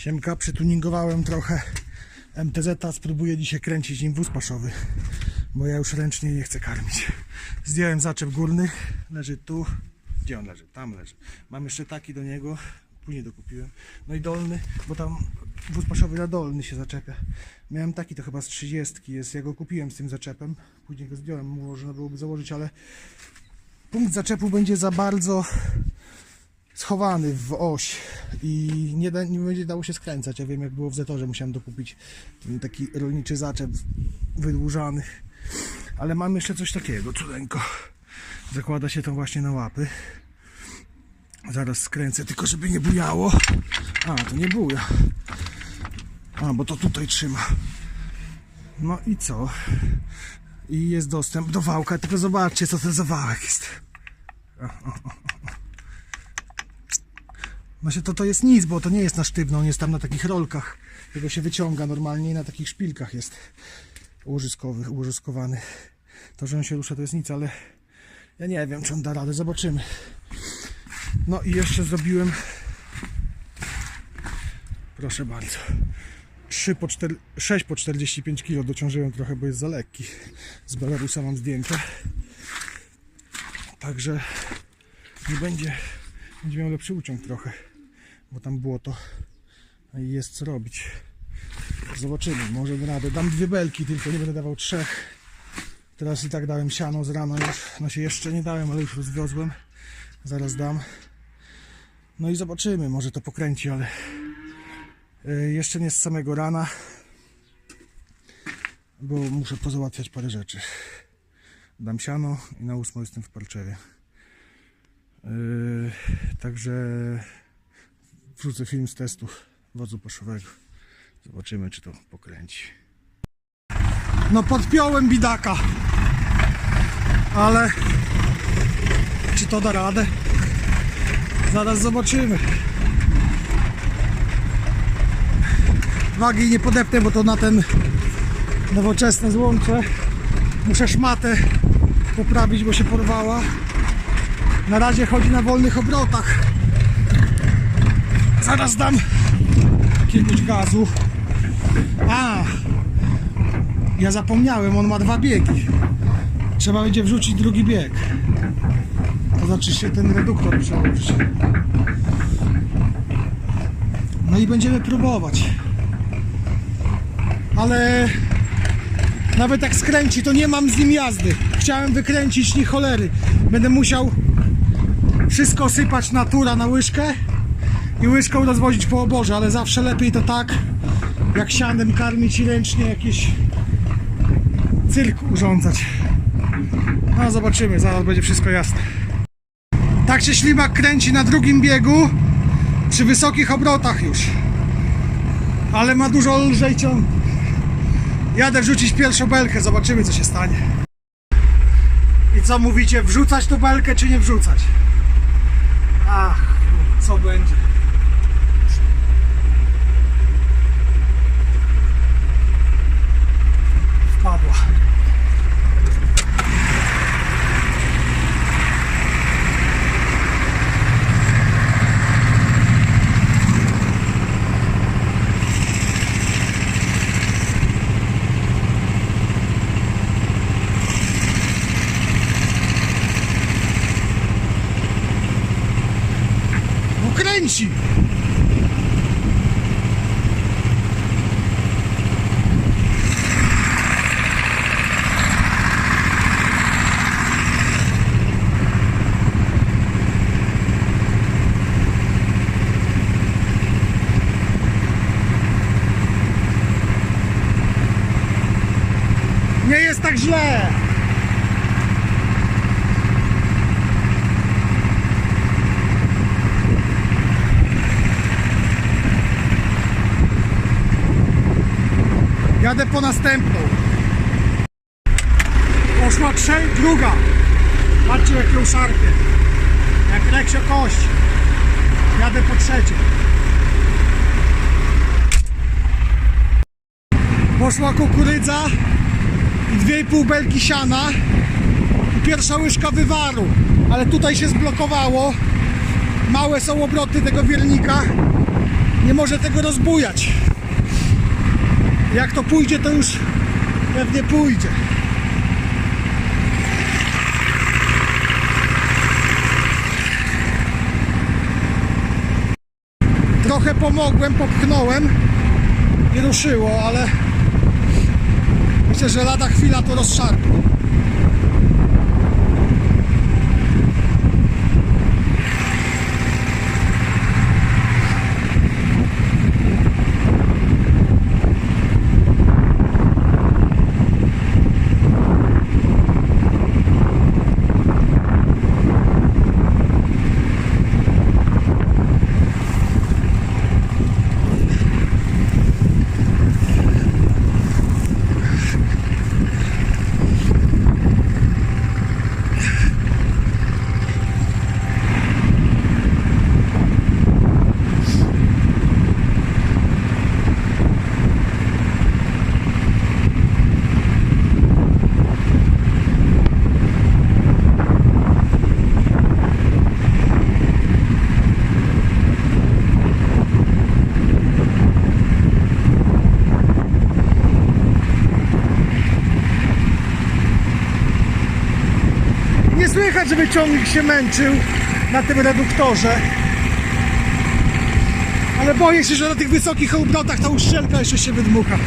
Siemka, przytuningowałem trochę MTZ, spróbuję dzisiaj kręcić nim wóz paszowy, bo ja już ręcznie nie chcę karmić. Zdjąłem zaczep górny, leży tu. Gdzie on leży? Tam leży. Mam jeszcze taki do niego, później dokupiłem. No i dolny, bo tam wóz paszowy na dolny się zaczepia. Miałem taki, to chyba z 30 jest, ja go kupiłem z tym zaczepem. Później go zdjąłem, można byłoby założyć, ale punkt zaczepu będzie za bardzo schowany w oś i nie, da, nie będzie dało się skręcać. Ja wiem jak było w Zetorze, musiałem dokupić taki rolniczy zaczep wydłużany. Ale mam jeszcze coś takiego, cudeńko. Zakłada się to właśnie na łapy. Zaraz skręcę, tylko żeby nie bujało. A, to nie buja. A, bo to tutaj trzyma. No i co? I jest dostęp do wałka, tylko zobaczcie co to za wałek jest. Właśnie to, to jest nic, bo to nie jest na sztywno, on jest tam na takich rolkach. Jego się wyciąga normalnie i na takich szpilkach jest ułożyskowy, ułożyskowany. To, że on się rusza to jest nic, ale ja nie wiem, czy on da radę, zobaczymy. No i jeszcze zrobiłem proszę bardzo 3 po 4, 6 po 45 kg dociążyłem trochę, bo jest za lekki. Z Belarusa mam zdjęcia. Także nie będzie, będzie miał lepszy uciąg trochę, bo tam było to i jest co robić. Zobaczymy, może radę. Dam dwie belki, tylko nie będę dawał trzech. Teraz i tak dałem siano z rana już. No się jeszcze nie dałem, ale już rozwiozłem. Zaraz dam. No i zobaczymy, może to pokręci, ale y, jeszcze nie z samego rana, bo muszę pozałatwiać parę rzeczy. Dam siano i na ósmo jestem w Parczewie. Yy, także wrzucę film z testu wozu paszowego. Zobaczymy, czy to pokręci. No podpiąłem bidaka, ale czy to da radę? Zaraz zobaczymy. Wagi nie podepnę, bo to na ten nowoczesne złącze muszę szmatę poprawić, bo się porwała. Na razie chodzi na wolnych obrotach. Zaraz dam jakiegoś gazu. A, ja zapomniałem, on ma dwa biegi. Trzeba będzie wrzucić drugi bieg. To znaczy się ten reduktor przełożyć. No i będziemy próbować. Ale nawet jak skręci, to nie mam z nim jazdy. Chciałem wykręcić, ni cholery. Będę musiał wszystko sypać natura na łyżkę i łyżką rozwozić po oborze, ale zawsze lepiej to tak, jak sianem karmić i ręcznie jakiś cyrk urządzać. No zobaczymy, zaraz będzie wszystko jasne. Tak się ślimak kręci na drugim biegu przy wysokich obrotach już. Ale ma dużo lżej ciąg. Jadę wrzucić pierwszą belkę, zobaczymy co się stanie. I co mówicie, wrzucać tą belkę czy nie wrzucać? Ach, co będzie? No kręci! Nie jest tak źle! Jadę po następną. Poszła trze- druga. Patrzcie jak ją szarpie. Jak reksio kość. Jadę po trzecie. Poszła kukurydza i dwie i pół belki siana i pierwsza łyżka wywaru. Ale tutaj się zblokowało. Małe są obroty tego wiernika nie może tego rozbujać. Jak to pójdzie, to już pewnie pójdzie. Trochę pomogłem, popchnąłem i ruszyło, ale myślę, że lada chwila to rozszarpie. Nie słychać, żeby ciągnik się męczył na tym reduktorze. Ale boję się, że na tych wysokich obrotach ta uszczelka jeszcze się wydmucha.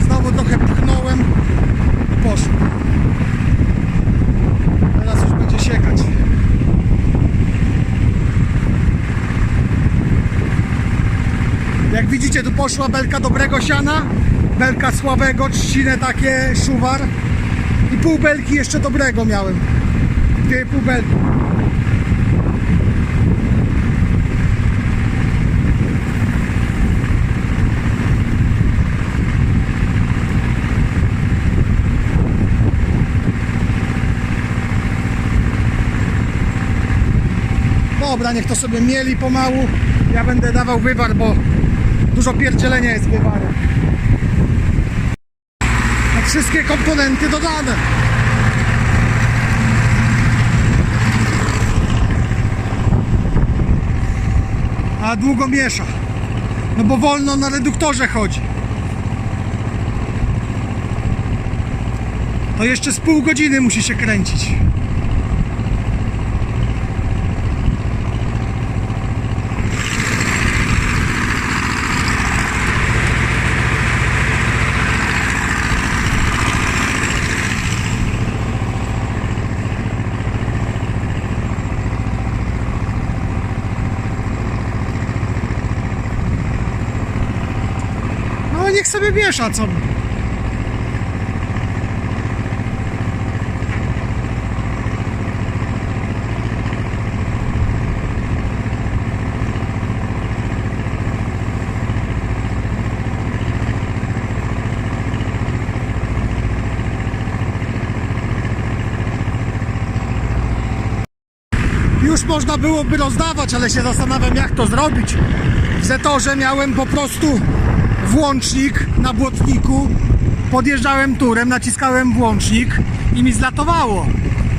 Znowu trochę pchnąłem i poszło. Teraz już będzie siekać. Jak widzicie, tu poszła belka dobrego siana, belka słabego, trzcinę takie, szuwar i pół belki jeszcze dobrego miałem. Dwie pół belki. Dobra, niech to sobie mieli pomału. Ja będę dawał wywar, bo dużo pierdzielenia jest w wywarze. A wszystkie komponenty dodane. A długo miesza. No bo wolno na reduktorze chodzi. To jeszcze z pół godziny musi się kręcić. No niech sobie miesza, co? Już można byłoby rozdawać, ale się zastanawiam jak to zrobić. W Zetorze miałem po prostu włącznik na błotniku, podjeżdżałem turem, naciskałem włącznik i mi zlatowało.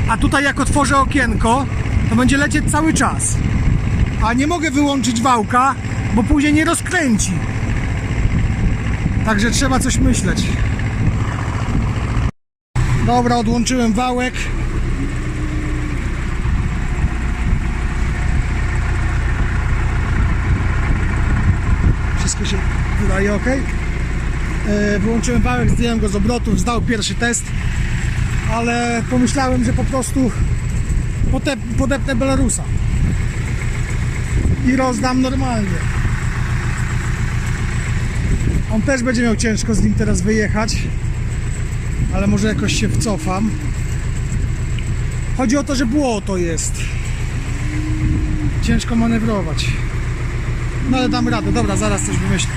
A tutaj jak otworzę okienko, to będzie lecieć cały czas. A nie mogę wyłączyć wałka, bo później nie rozkręci. Także trzeba coś myśleć. Dobra, odłączyłem wałek. Wszystko się ok. E, Wyłączyłem wałek, zdjąłem go z obrotów, zdał pierwszy test, ale pomyślałem, że po prostu podepnę Belarusa i rozdam normalnie. On też będzie miał ciężko z nim teraz wyjechać. ale może jakoś się wcofam. Chodzi o to, że błoto jest. Ciężko manewrować. No ale dam radę, dobra, zaraz coś wymyślę.